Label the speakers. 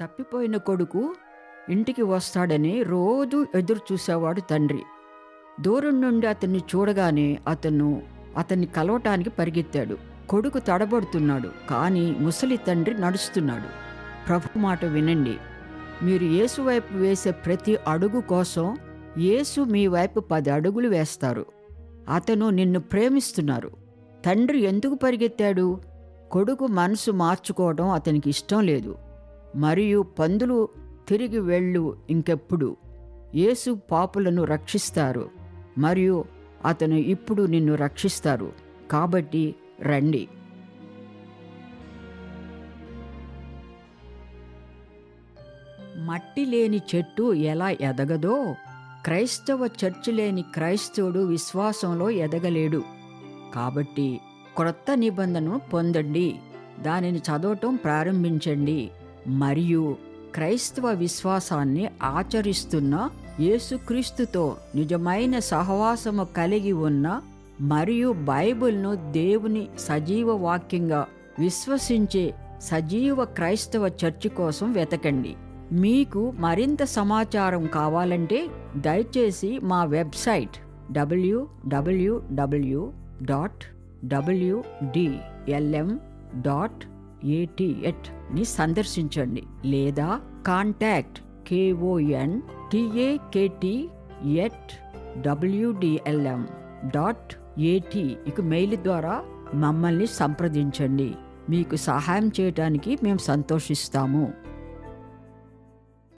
Speaker 1: తప్పిపోయిన కొడుకు ఇంటికి వస్తాడని రోజు ఎదురు చూసేవాడు తండ్రి. దూరం నుండి అతన్ని చూడగానే అతను అతన్ని కలవటానికి పరిగెత్తాడు. కొడుకు తడబడుతున్నాడు. కానీ ముసలి తండ్రి నడుస్తున్నాడు. ప్రభు మాట వినండి. మీరు యేసు వైపు వేసే ప్రతి అడుగు కోసం యేసు మీ వైపు పది అడుగులు వేస్తారు. అతను నిన్ను ప్రేమిస్తున్నారు. తండ్రి ఎందుకు పరిగెత్తాడు? కొడుకు మనసు మార్చుకోవడం అతనికి ఇష్టం లేదు. మరియు పందులు తిరిగి వెళ్ళు ఇంకెప్పుడు. యేసు పాపులను రక్షిస్తారు మరియు అతను ఇప్పుడు నిన్ను రక్షిస్తారు. కాబట్టి రండి. మట్టి లేని చెట్టు ఎలా ఎదగదో క్రైస్తవ చర్చి లేని క్రైస్తవుడు విశ్వాసంలో ఎదగలేడు. కాబట్టి క్రొత్త నిబంధనను పొందండి. దానిని చదవటం ప్రారంభించండి. మరియు క్రైస్తవ విశ్వాసాన్ని ఆచరిస్తున్న యేసుక్రీస్తుతో నిజమైన సహవాసము కలిగి ఉన్న మరియు బైబిల్ను దేవుని సజీవ వాక్యంగా విశ్వసించే సజీవ క్రైస్తవ చర్చి కోసం వెతకండి. మీకు మరింత సమాచారం కావాలంటే దయచేసి మా website WWW dot WDLM dot ఏటీఎట్ని సందర్శించండి. లేదా contact K O N T A K T at WDLM dot AT ఇక మెయిల్ ద్వారా మమ్మల్ని సంప్రదించండి. మీకు సహాయం చేయడానికి మేము సంతోషిస్తాము.